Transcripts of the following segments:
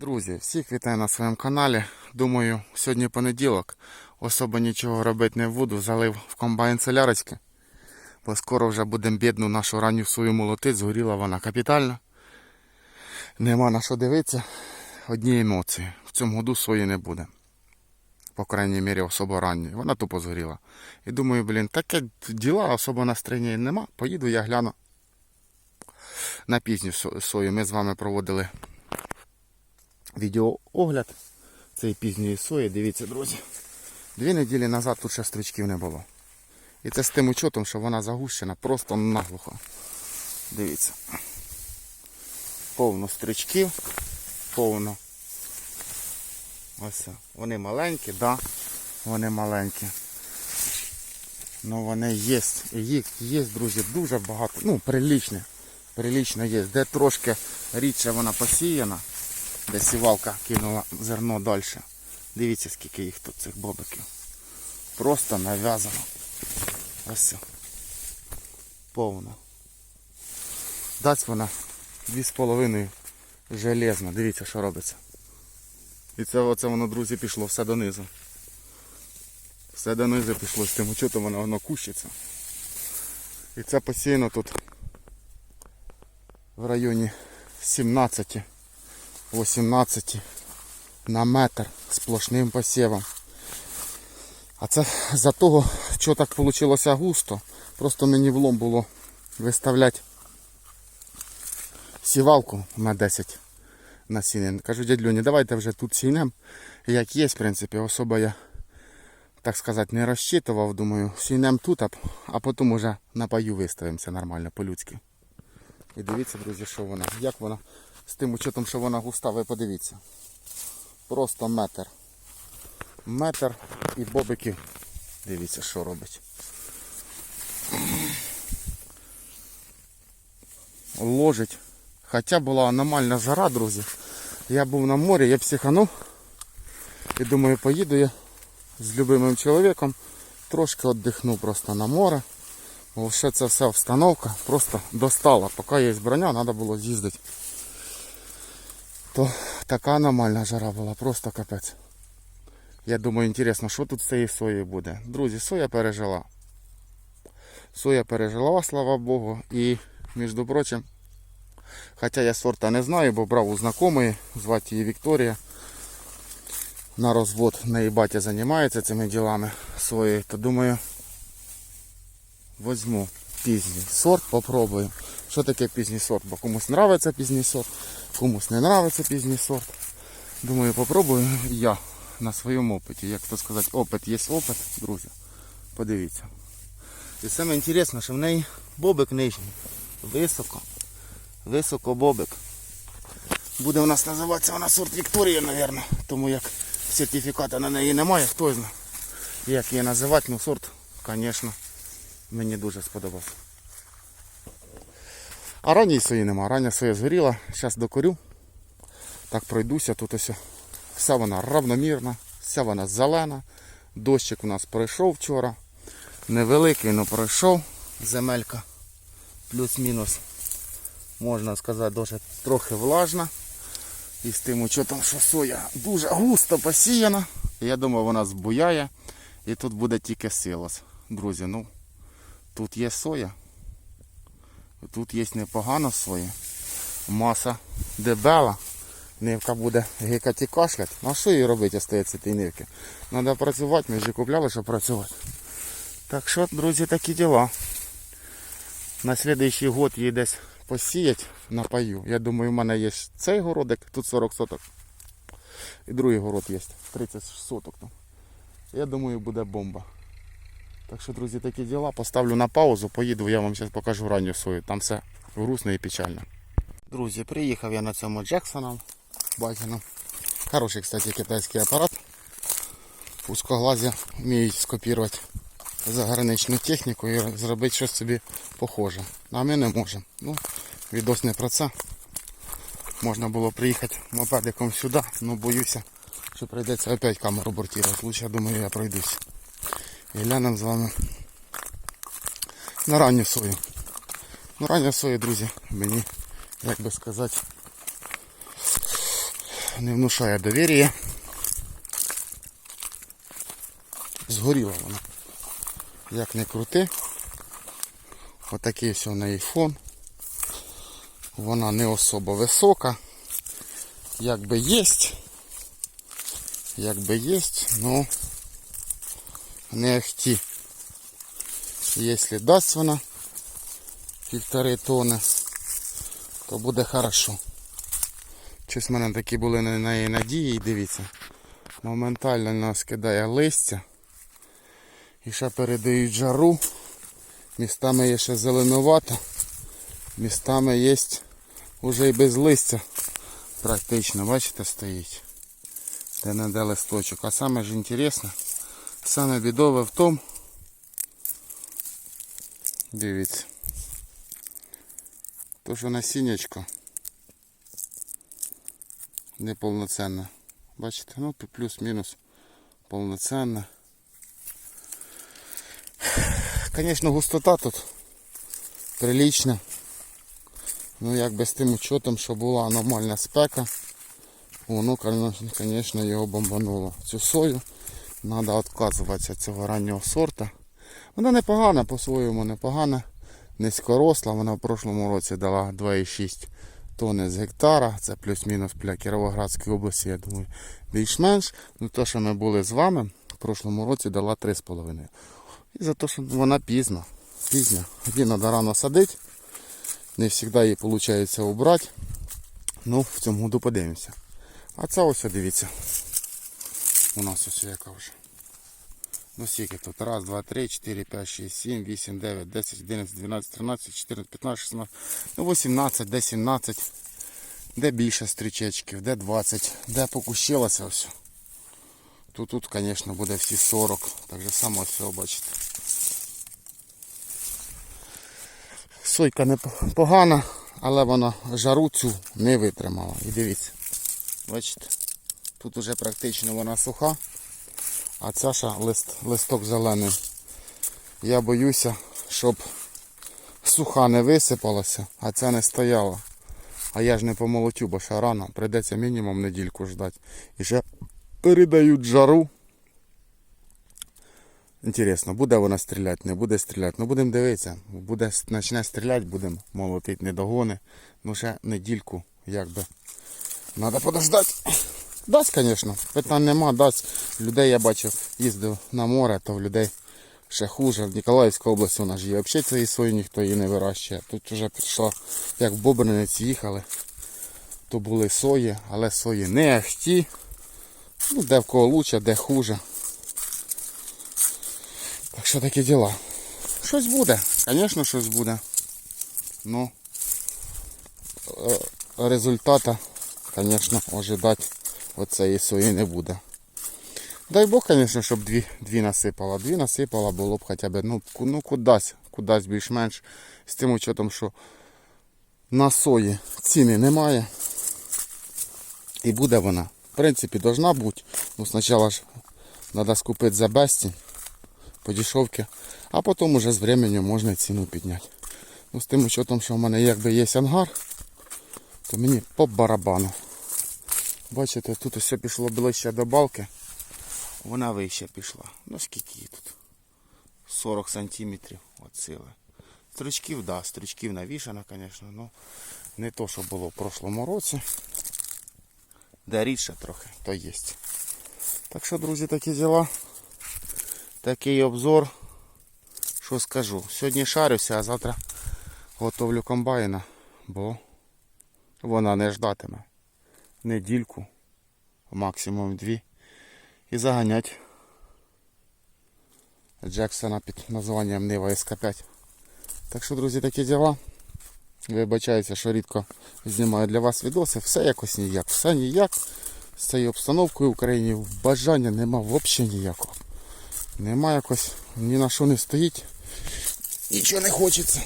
Друзі, всіх вітаю на своєму каналі. Думаю, сьогодні понеділок. Особо нічого робити не буду. Залив в комбайн солярочки. Бо скоро вже будемо бідну нашу ранню свою молотити. Згоріла вона капітально. Нема на що дивитися. Одні емоції. В цьому году сої не буде. По крайній мірі, особо ранньої. Вона тупо згоріла. І думаю, блін, таке діла, особо настроєння нема. Поїду, я гляну. На пізню со- сою ми з вами проводили відеоогляд цієї пізньої сої. Дивіться, друзі. Дві неділі назад тут ще стрічків не було. І це з тим учетом, що вона загущена просто наглухо. Дивіться. Повно стрічків, повно. Ось. Вони маленькі, да, вони маленькі. Ну вони є. Їх є, друзі, дуже багато. Ну, прилічне. Прилічно є. Де трошки рідше вона посіяна де сівалка кинула зерно далі. Дивіться, скільки їх тут цих бобиків. Просто нав'язано. Ось. це. Повно. Дасть вона 2,5 железно. Дивіться, що робиться. І це оце воно, друзі, пішло все донизу. Все донизу пішло з тим учетом воно, воно кущиться. І це посіяно тут в районі 17 18 на метр сплошним посівом. А це за того, що так вийшло густо. Просто мені влом було виставляти сівалку на 10 насінин. Кажу, дядь Льоні, давайте вже тут сінем. Як є, в принципі, особо я, так сказати, не розчитував. Думаю, сінем тут, а, потім уже на паю виставимося нормально, по-людськи. І дивіться, друзі, що вона. Як вона з тим учетом, що вона густа, ви подивіться. Просто метр. Метр і бобики. Дивіться, що робить. Ложить. Хоча була аномальна жара, друзі. Я був на морі, я психанув. І думаю, поїду я з любимим чоловіком. Трошки віддихну просто на море. Бо ще ця вся обстановка просто достала. Поки є броня, треба було з'їздити. То така аномальна жара була, просто капець. Я думаю, інтересно, що тут з цією соєю буде. Друзі, соя пережила. Соя пережила, слава Богу. І, між прочим, хоча я сорта не знаю, бо брав у знайомої, звати її Вікторія. На розвод неї батя займається цими ділами своєю, то думаю, возьму пізній сорт, попробую. Що таке пізній сорт? Бо комусь подобається пізній сорт, комусь не подобається пізній сорт. Думаю, попробую я на своєму опиті. Як то сказати, опит є опит, друзі. Подивіться. І саме інтересне, що в неї бобик нижній. Високо. Високо бобик. Буде у нас називатися вона сорт Вікторія, мабуть. Тому як сертифіката на неї немає, хто знає. Як її називати, ну сорт, звісно, мені дуже сподобався. А ранньої сої нема. Рання соя згоріла. Зараз докорю. Так пройдуся. Тут ось вся вона равномірна, вся вона зелена. Дощик у нас пройшов вчора. Невеликий, але пройшов. Земелька плюс-мінус. Можна сказати, дуже трохи влажна. І з тим учетом, що соя дуже густо посіяна. Я думаю, вона збуяє. І тут буде тільки силос. Друзі, ну тут є соя. Тут є непогано соя. Маса дебела. Нивка буде гикати кашлять. Ну а що їй робити остається тій нивки? Треба працювати, ми ж купляли, щоб працювати. Так що, друзі, такі діла. На слідуючий год її десь посіять на паю. Я думаю, в мене є цей городик, тут 40 соток. І другий город є, 30 соток там. Я думаю, буде бомба. Так що, друзі, такі діла. Поставлю на паузу, поїду, я вам зараз покажу ранню свою. Там все грустно і печально. Друзі, приїхав я на цьому Джексоном базіном. Хороший, кстати, китайський апарат. Узкоглазі вміють скопірувати заграничну техніку і зробити щось собі похоже. А ми не можемо. Ну, відос не про це. Можна було приїхати мопедиком сюди, але боюся, що прийдеться опять камеру бортувати. Лучше, думаю, я пройдусь. І глянемо з вами на ранню сою. Ну, рання сою, друзі, мені, як би сказати, не внушає довір'я. Згоріла вона. Як не крути. Отакий ось у неї фон. Вона не особо висока. Якби єсть. Якби єсть, ну не ахті. Якщо дасть вона півтори тони, то буде хорошо. Щось в мене такі були на неї надії, дивіться. Моментально нас кидає листя. І ще передають жару. Містами є ще зеленувато. Містами є вже і без листя. Практично, бачите, стоїть. Де не де листочок. А саме ж інтересне, саме бідове в тому. Дивіться. То, що насіннячко неповноценне. Бачите, ну плюс-мінус повноценне. Звісно, густота тут прилична. Ну якби з тим учетом, що була аномальна спека, воно, звісно, його бомбануло. Цю сою треба відказуватися від цього раннього сорта. Вона непогана, по-своєму непогана, низькоросла. Вона в прошлому році дала 2,6 тонни з гектара. Це плюс-мінус для Кіровоградської області, я думаю, більш-менш. Ну то, що ми були з вами, в прошлому році дала 3,5. І за те, що вона пізна. Пізня. Її треба рано садити. Не завжди її виходить убрати. Ну, в цьому году подивимося. А це ось дивіться. У нас ось яка вже. Ну скільки тут? Раз, два, три, чотири, п'ять, шість, сім, вісім, дев'ять, десять, одинадцять, дванадцять, тринадцять, чотирнадцять, п'ятнадцять, шістнадцять, ну 18, де 17, де більше стрічечків, де 20, де покущилося все. Тут, тут, звісно, буде всі 40. Так же само все бачите. Сойка непогана, але вона жару цю не витримала. І дивіться. Бачите? Тут уже практично вона суха, а ця ще лист, листок зелений. Я боюся, щоб суха не висипалася, а ця не стояла. А я ж не помолотю, бо ще рано. Прийдеться мінімум недільку ждати. І ще передають жару. Інтересно, буде вона стріляти, не буде стріляти. Ну будемо дивитися. Буде, почне стріляти, будемо молотити недогони. Ну ще недільку, якби. Треба подождати. Дасть, звісно, питань нема, дасть. Людей я бачив, їздив на море, то в людей ще хуже. В Ніколаївській області у нас є. Взагалі цієї сої ніхто її не вирощує. Тут вже прийшло, як в Бобринець їхали, то були сої, але сої не ахті. Ну, де в кого лучше, де хуже. Так що такі діла. Щось буде, звісно, щось буде. Ну е, результата, звісно, ожидати оцеї сої не буде. Дай Бог, звісно, щоб дві, дві насипала. Дві насипала, було б хоча б ну, ну кудись, кудись більш-менш. З тим учетом, що на сої ціни немає. І буде вона. В принципі, должна бути. Ну, спочатку ж треба скупити за безцінь по дешевці, а потім уже з временем можна ціну підняти. Ну, з тим учетом, що в мене якби є ангар, то мені по барабану. Бачите, тут все пішло ближче до балки. Вона вище пішла. Ну скільки її тут? 40 сантиметрів от сили. Стручків, да, стручків навішано, звісно, ну не то, що було в прошлому році. Де рідше трохи, то є. Так що, друзі, такі діла. Такий обзор. Що скажу? Сьогодні шарюся, а завтра готовлю комбайна, бо вона не ждатиме. Недільку, максимум дві. І заганять Джексона під названням Нива СК5. Так що, друзі, такі діла. Вибачаюся, що рідко знімаю для вас відоси. Все якось ніяк. Все ніяк. З цією обстановкою в Україні бажання нема взагалі ніякого. Нема якось, ні на що не стоїть. Нічого не хочеться.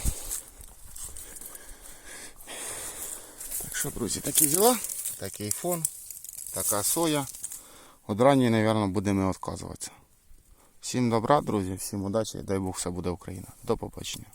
Так що, друзі, такі діла, такий фон, така соя. От ранні, мабуть, будемо відказуватися. Всім добра, друзі, всім удачі, дай Бог все буде Україна. До побачення.